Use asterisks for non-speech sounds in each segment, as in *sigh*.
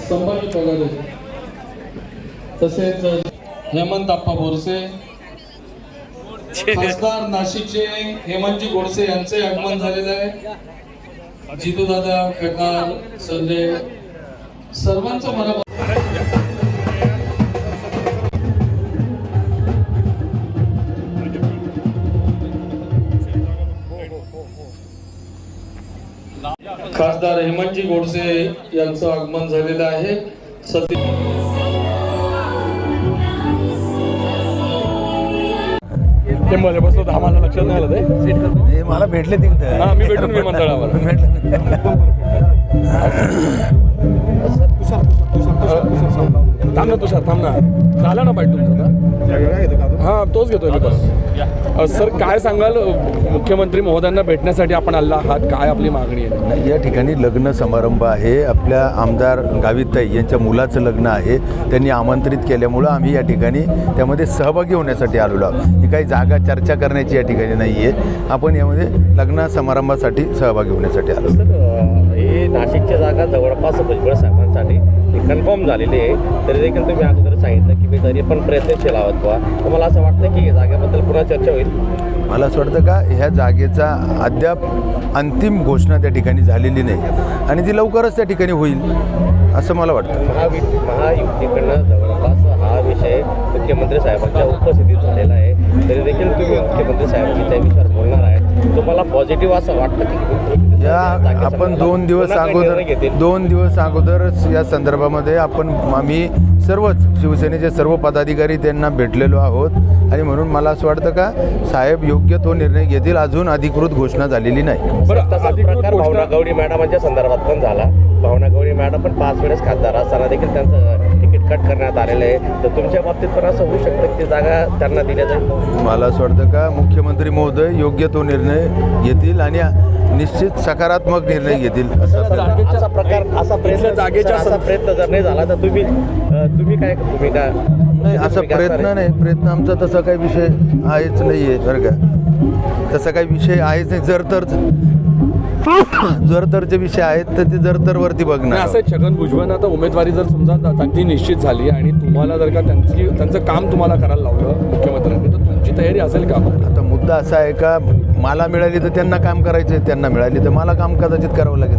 संभाजी पगारे तसेच हेमंत आप्पा बोरसे खासदार नाशिकचे हेमंतजी गोडसे यांचे आगमन झालेलं आहे. जितू दादा प्रकार संजय सर्वांचं मला खासदार हेमंतजी गोडसे यांचं आगमन झालेलं आहे. सध्या ते मध्ये बसलो होतं आम्हाला लक्षात नाही आलं ते. हे मला भेटले तिथे हा मी भेटून विमानतळावर *laughs* थांब ना तुषार थांब ना. झाला ना पाहिजे तुमचा हा तोच घेतोय मी बस सर काय सांगाल? मुख्यमंत्री महोदयांना भेटण्यासाठी आपण आला आहात. काय आपली मागणी आहे? नाही, या ठिकाणी लग्न समारंभ आहे. आपल्या आमदार गाविताई यांच्या मुलाचं लग्न आहे. त्यांनी आमंत्रित केल्यामुळं आम्ही या ठिकाणी त्यामध्ये सहभागी होण्यासाठी आलेलो आहोत. ही काही जागा चर्चा करण्याची या ठिकाणी नाही आहे आपण यामध्ये लग्न समारंभासाठी सहभागी होण्यासाठी आलो. हे नाशिकची जागा जवळपास भुजबळ साहेबांसाठी कन्फर्म झालेली आहे. तरी देखील तुम्ही अगोदर सांगितलं की मी तरी पण प्रयत्नशील आहोत बुवा. तर मला असं वाटतं की या जागेबद्दल पुन्हा चर्चा होईल? मला असं वाटतं का ह्या जागेचा अद्याप अंतिम घोषणा त्या ठिकाणी झालेली नाही आणि ती लवकरच त्या ठिकाणी होईल असं मला वाटतं. महावि महायुतीकडनं जवळपास हा विषय मुख्यमंत्री साहेबांच्या उपस्थितीत झालेला आहे. तरी देखील तुम्ही मुख्यमंत्री साहेबांशी त्या विषयावर बोलणार आहे. तुम्हाला पॉझिटिव्ह असं वाटतं की या आपण दोन दिवस अगोदर? दोन दिवस अगोदरच या संदर्भामध्ये आपण आम्ही सर्वच शिवसेनेचे सर्व पदाधिकारी त्यांना भेटलेलो आहोत. आणि म्हणून मला असं वाटतं का साहेब योग्य तो निर्णय घेतील. अजून अधिकृत घोषणा झालेली नाही. भावना गवळी मॅडमांच्या संदर्भात पण झाला. भावना गवळी मॅडम पण पाच वेळेस खासदार असताना देखील त्यांचं तिकीट कट करण्यात आलेलं आहे. तर तुमच्या बाबतीत पण असं होऊ शकतं की जागा त्यांना दिल्या जाईल? मला असं वाटतं का मुख्यमंत्री महोदय योग्य तो निर्णय घेतील आणि निश्चित सकारात्मक निर्णय घेतील. असं प्रकार असा प्रयत्न जागेच्या असा प्रयत्न जर नाही झाला तर तुम्ही तुम्ही काय भूमिका नाही असा प्रयत्न? नाही. प्रयत्न आमचा तसा काही विषय आहेच नाही आहे बरं का. तसा काही विषय आहेच नाही. जर तर जर तरचे विषय आहेत तर ते जर तरवरती नाही बघणार. असं छगन भुजबळांना आता उमेदवारी जर समजा त्यांची निश्चित झाली आणि तुम्हाला जर का त्यांची त्यांचं काम तुम्हाला करायला लावलं मुख्यमंत्र्यांनी तर तुमची तयारी असेल का? आता मुद्दा असा आहे का मला मिळाली तर त्यांना काम करायचं त्यांना मिळाली तर मला काम कदाचित करावं लागेल.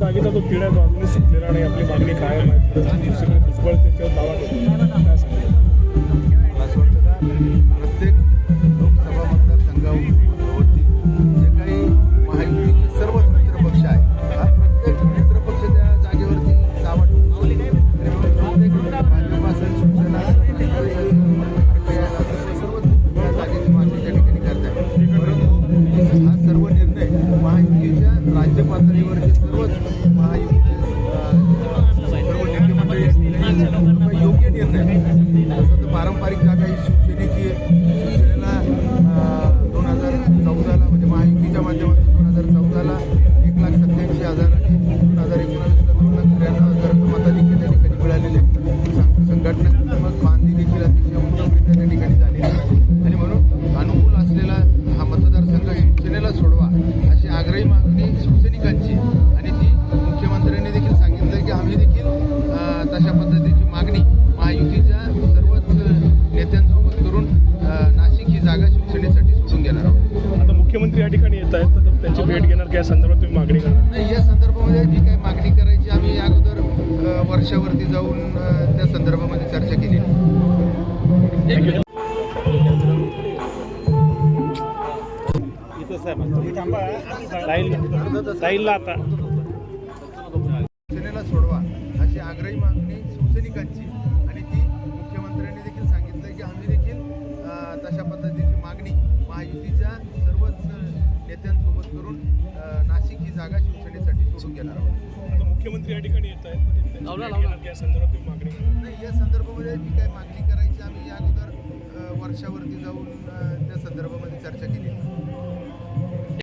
बघतो. नाशिकच्या जागेचा जो अजूनही सुटलेला नाही आपली मागणी काय आहे दुसरीकडे भुजबळ त्याच्यावर दावा करतो जागा शिवसेनेसाठी सोडून घेणार आहोत. आता मुख्यमंत्री या ठिकाणी येत आहेत तर त्यांची भेट घेणार काय संदर्भात तुम्ही मागणी करणार? नाही या संदर्भामध्ये जी काही मागणी करायची आम्ही अगोदर वर्षावरती जाऊन त्या संदर्भामध्ये चर्चा. शिवसेनेला सोडवा अशी आग्रही मागणी शिवसैनिकांची आणि ती मुख्यमंत्र्यांनी देखील सर्वच नेत्यांसोबत करून नाशिक ही जागा शिवसेनेसाठी सोडून घेणार आहोत. आता मुख्यमंत्री या ठिकाणी येत आहेत या संदर्भात तुम्ही मागणी? नाही या संदर्भामध्ये जी काय मागणी करायची आम्ही या अगोदर वर्षावरती जाऊन त्या संदर्भामध्ये चर्चा केली.